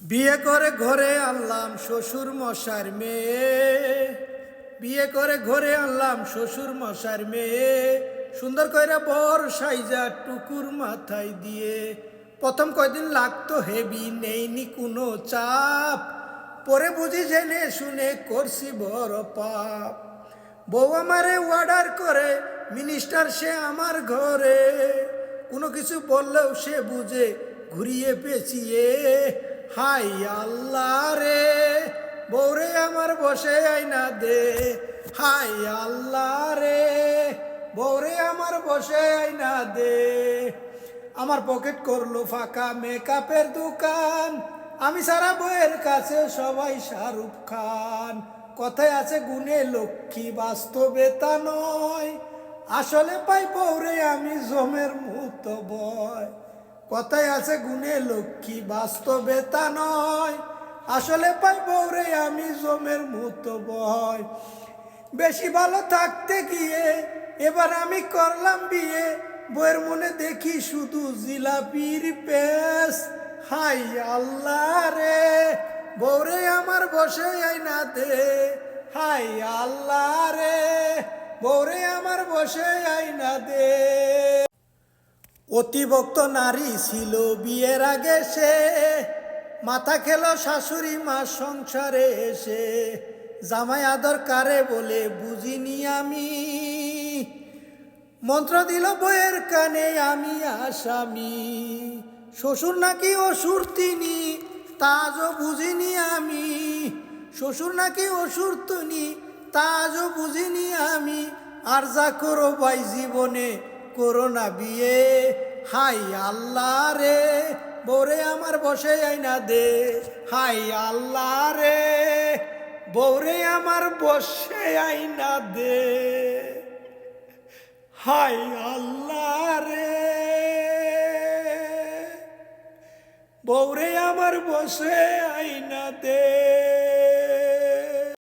বিয়ে করে ঘরে আনলাম শ্বশুর মশার মেয়ে। বিয়ে করে ঘরে আনলাম শ্বশুর মশার মেয়ে। সুন্দর কইরা বর সাইজা টুকুর মাথায় দিয়ে। প্রথম কয়দিন লাগতো হেভি নেইনি কোনো চাপ। পরে বুঝি জেনে শুনে করছি বড় পাপ। বউ আমারে অর্ডার করে মিনিস্টার সে আমার ঘরে। কোনো কিছু বললেও সে বুঝে ঘুরিয়ে পেঁচিয়ে। হাই আল্লাহ রে বৌরে আমার বসে আইনা দে। হাই আল্লাহ রে বৌরে আমার বসে আইনা দে। আমার পকেট করল ফাঁকা মেকআপের দোকান, আমি সারা বইয়ের কাছে সবাই শাহরুখ খান। কথায় আছে, গুণে লক্ষ্মী বাস্তবে তা নয়। আসলে পাই বৌরে আমি জমের মুহূর্ত বয়। কথায় আছে গুণে লক্ষ্মী, বাস্তবে তা নয়। আসলে পাই বৌরে আমি জমের মুহূর্ত বয়। বেশি ভালো থাকতে গিয়ে, এবার আমি করলাম বিয়ে। বইয়ের মনে দেখি শুধু জিলাপির পেস হাই আল্লাহ রে বৌরে আমার বসে আইনা দে। হাই আল্লাহ রে বৌরে আমার বসে আইনা দে। অতিভক্ত নারী ছিল বিয়ের আগে সে। মাথা খেল শাশুড়ি মা সংসারে এসে। জামাই আদর কারে বলে বুঝিনি আমি। মন্ত্র দিল বইয়ের কানে আমি আসামি। শ্বশুর নাকি অসুর তিনি, তাজও বুঝিনি আমি। শ্বশুর নাকি অসুর তুমি তাজও বুঝিনি আমি। আর যা করো ভাই জীবনে করো না বিয়ে। হাই আল্লাহ রে বৌরে আমার বসে আইনা দে। হাই আল্লাহ রে বৌরে আমার বসে আইনা দে। হাই আল্লাহ রে বৌরে আমার বসে আইনা দে।